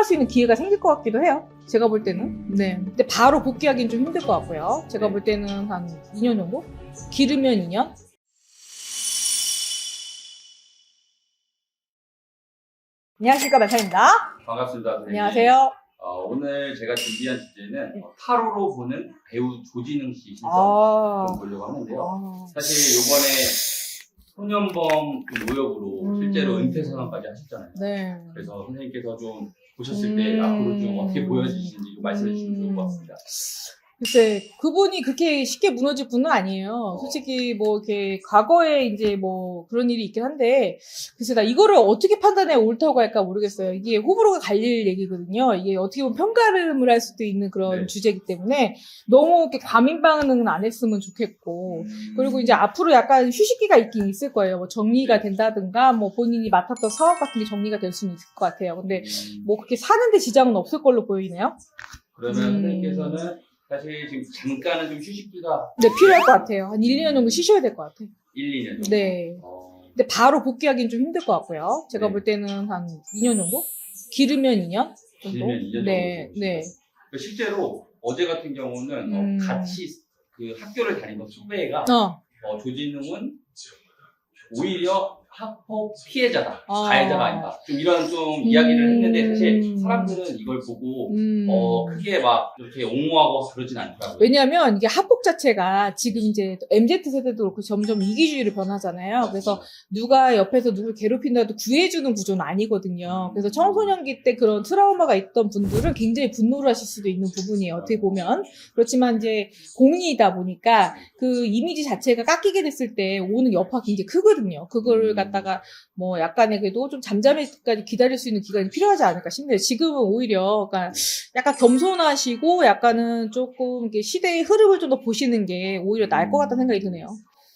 해명할 수 있는 기회가 생길 것 같기도 해요. 제가 볼 때는. 네. 근데 바로 복귀하기는 좀 힘들 것 같고요. 제가 볼 때는 한 2년 정도? 길으면 2년? 안녕하십니까, 마차입니다. 반갑습니다. 선생님. 안녕하세요. 어, 오늘 제가 준비한 주제는 어, 타로로 보는 배우 조진웅 씨 신청 아. 좀 보려고 하는데요. 아. 사실 요번에 소년범 그 모욕으로 음. 실제로 은퇴 선언까지 하셨잖아요. 네. 그래서 선생님께서 좀 보셨을 때 음. 앞으로 좀 어떻게 보여지시는지 좀 말씀해 주시면 좋을 것 같습니다. 글쎄, 그분이 그렇게 쉽게 무너질 분은 아니에요. 솔직히 뭐 이렇게 과거에 이제 뭐 그런 일이 있긴 한데, 글쎄 나 이거를 어떻게 판단해 옳다고 할까 모르겠어요. 이게 호불호가 갈릴 얘기거든요. 이게 어떻게 보면 편가름을 할 수도 있는 그런 네. 주제이기 때문에 너무 이렇게 과민 반응은 안 했으면 좋겠고, 음. 그리고 이제 앞으로 약간 휴식기가 있긴 있을 거예요. 뭐 정리가 된다든가, 뭐 본인이 맡았던 사업 같은 게 정리가 될 수는 있을 것 같아요. 근데 음, 뭐 그렇게 사는데 지장은 없을 걸로 보이네요. 그러면 음. 선생님께서는 사실 지금 잠깐은 좀 휴식기가 네, 필요할 것 같아요. 한 1, 2년 정도 쉬셔야 될 것 같아요. 1, 2년 정도. 네. 어, 근데 바로 복귀하기는 좀 힘들 것 같고요. 제가 네. 볼 때는 한 2년 정도? 길으면 2년 정도? 길면 2년 정도. 네, 네. 실제로 어제 같은 경우는 어, 음. 같이 그 학교를 다니던 후배가 어, 어, 조진웅은 오히려 학폭 피해자다, 아. 가해자가 아니다. 좀 이런 좀 이야기를 했는데 사실 음. 사람들은 이걸 보고 음. 어 크게 막 이렇게 옹호하고 그러진 않더라고요. 왜냐하면 이게 학폭 자체가 지금 이제 MZ 세대도 그렇고 점점 이기주의로 변하잖아요. 그래서 누가 옆에서 누굴 괴롭힌다도 구해주는 구조는 아니거든요. 그래서 청소년기 때 그런 트라우마가 있던 분들은 굉장히 분노를 하실 수도 있는 부분이에요. 어떻게 보면. 그렇지만 이제 공인이다 보니까 그 이미지 자체가 깎이게 됐을 때 오는 여파가 굉장히 크거든요. 그걸 음. 갖다가 뭐 약간의 그래도 좀 잠잠해까지 기다릴 수 있는 기간이 필요하지 않을까 싶네요. 지금은 오히려 그러니까 약간 겸손하시고 약간은 조금 이렇게 시대의 흐름을 좀 더 보시는 게 오히려 나을 것 같다는 생각이 드네요.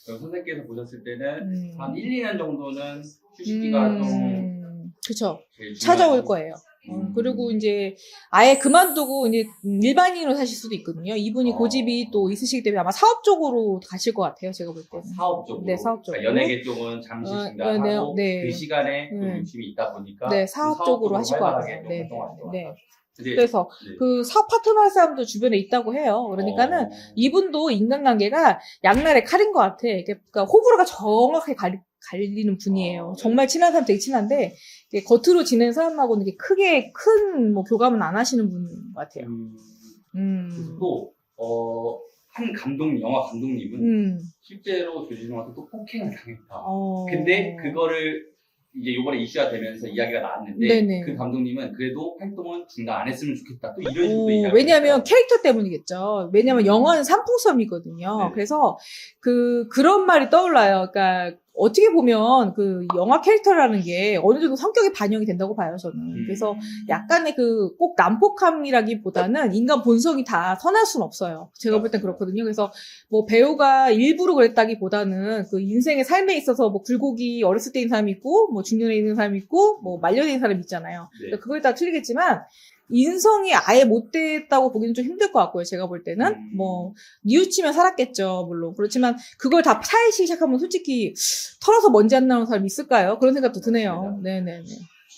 그럼 선생님께서 보셨을 때는 음. 한 1, 2년 정도는 휴식기가 좀 음, 그쵸. 찾아올 거예요. 어, 음. 그리고 이제 아예 그만두고 이제 일반인으로 사실 수도 있거든요. 이분이 어. 고집이 또 있으시기 때문에 아마 사업 쪽으로 가실 것 같아요. 제가 볼 때는. 사업 쪽으로, 네, 사업 쪽으로. 그러니까 연예계 쪽은 잠시 어, 중단하고 네, 네. 그 시간에 좀 음. 욕심이 있다 보니까 네, 그 사업 쪽으로 하실 것 같아요. 좀 네, 것 네. 그래서 네. 그 사업 파트너 할 사람도 주변에 있다고 해요. 그러니까는 어, 이분도 인간관계가 양날의 칼인 것 같아. 그러니까 호불호가 정확하게 갈, 갈리는 분이에요. 어, 네. 정말 친한 사람 되게 친한데 겉으로 지내는 사람하고는 크게 큰 뭐 교감은 안 하시는 것 같아요. 음, 음. 또 어, 한 감독 영화 감독님은 음. 실제로 조진웅한테 또 폭행을 당했다. 어. 근데 그거를 이제 요번에 이슈가 되면서 이야기가 나왔는데 네네. 그 감독님은 그래도 활동은 중단 안 했으면 좋겠다. 또 이런 식으로 어, 이야기가 왜냐하면 캐릭터 때문이겠죠. 왜냐하면 영화는 산풍섬이거든요. 네. 그래서 그 그런 말이 떠올라요. 그러니까 어떻게 보면 그 영화 캐릭터라는 게 어느 정도 성격이 반영이 된다고 봐요. 저는. 음. 그래서 약간의 그 꼭 난폭함이라기보다는 인간 본성이 다 선할 수는 없어요. 제가 볼 땐 그렇거든요. 그래서 뭐 배우가 일부러 그랬다기보다는 그 인생의 삶에 있어서 뭐 굴곡이 어렸을 때인 사람이 있고 뭐 중년에 있는 사람이 있고 뭐 말년에 있는 사람이 있잖아요. 네. 그러니까 그거에 따라 틀리겠지만 인성이 아예 못됐다고 보기는 좀 힘들 것 같고요. 제가 볼 때는 음. 뭐 뉘우치면 살았겠죠, 물론 그렇지만 그걸 다 차이시기 시작하면 솔직히 털어서 먼지 안 나오는 사람이 있을까요? 그런 생각도 드네요. 네네네.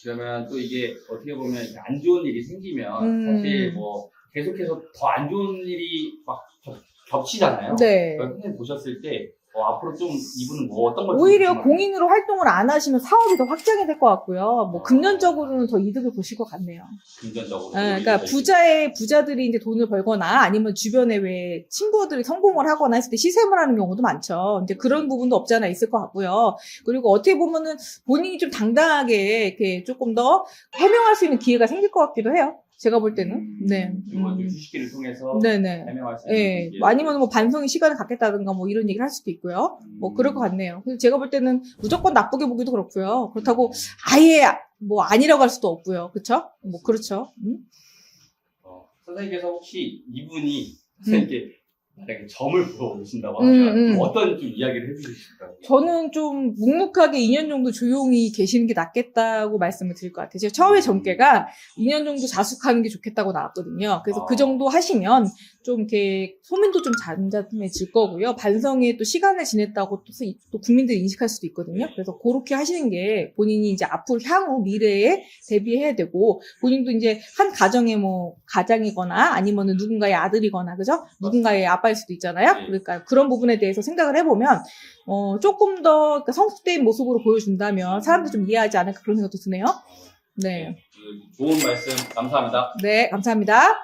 그러면 또 이게 어떻게 보면 안 좋은 일이 생기면 음. 사실 뭐 계속해서 더 안 좋은 일이 막 겹- 겹치잖아요. 네. 선생님 보셨을 때 어, 앞으로 좀 이분은 뭐 어떤 걸 오히려 좀 공인으로 활동을 안 하시면 사업이 더 확장이 될 것 같고요. 뭐 아. 금전적으로는 더 이득을 보실 것 같네요. 금전적으로 네, 그러니까 부자의 부자들이 이제 돈을 벌거나 아니면 주변에 왜 친구들이 성공을 하거나 했을 때 시샘을 하는 경우도 많죠. 이제 그런 부분도 없지 않아 있을 것 같고요. 그리고 어떻게 보면은 본인이 좀 당당하게 이렇게 조금 더 해명할 수 있는 기회가 생길 것 같기도 해요. 제가 볼 때는. 네. 이번 좀 음. 통해서 네네. 해명할 수 있는 예, 기회를 뭐 아니면 뭐 반성의 시간을 갖겠다든가 뭐 이런 얘기를 할 수도 있고요. 뭐 그럴 것 같네요. 그래서 제가 볼 때는 무조건 나쁘게 보기도 그렇고요. 그렇다고 아예 뭐 아니라고 할 수도 없고요. 그렇죠? 뭐 그렇죠. 음? 어, 선생님께서 혹시 이분이 음. 이렇게 만약에 점을 보러 오신다고 음, 하면 음. 좀 어떤 좀 이야기를 해주실 수 있을까요? 저는 좀 묵묵하게 2년 정도 조용히 계시는 게 낫겠다고 말씀을 드릴 것 같아요. 제가 처음에 점괘가 2년 정도 자숙하는 게 좋겠다고 나왔거든요. 그래서 아. 그 정도 하시면 좀 이렇게 소민도 좀 잠잠해질 거고요. 반성에 또 시간을 지냈다고 또, 스- 또 국민들이 인식할 수도 있거든요. 그래서 그렇게 하시는 게 본인이 이제 앞으로 향후 미래에 대비해야 되고 본인도 이제 한 가정의 뭐 가장이거나 아니면은 누군가의 아들이거나 그죠? 누군가의 아빠 일 수도 있잖아요. 네. 그러니까 그런 부분에 대해서 생각을 해보면 어, 조금 더 그러니까 성숙된 모습으로 보여준다면 사람들이 좀 이해하지 않을까 그런 생각도 드네요. 네. 그 좋은 말씀 감사합니다. 네, 감사합니다.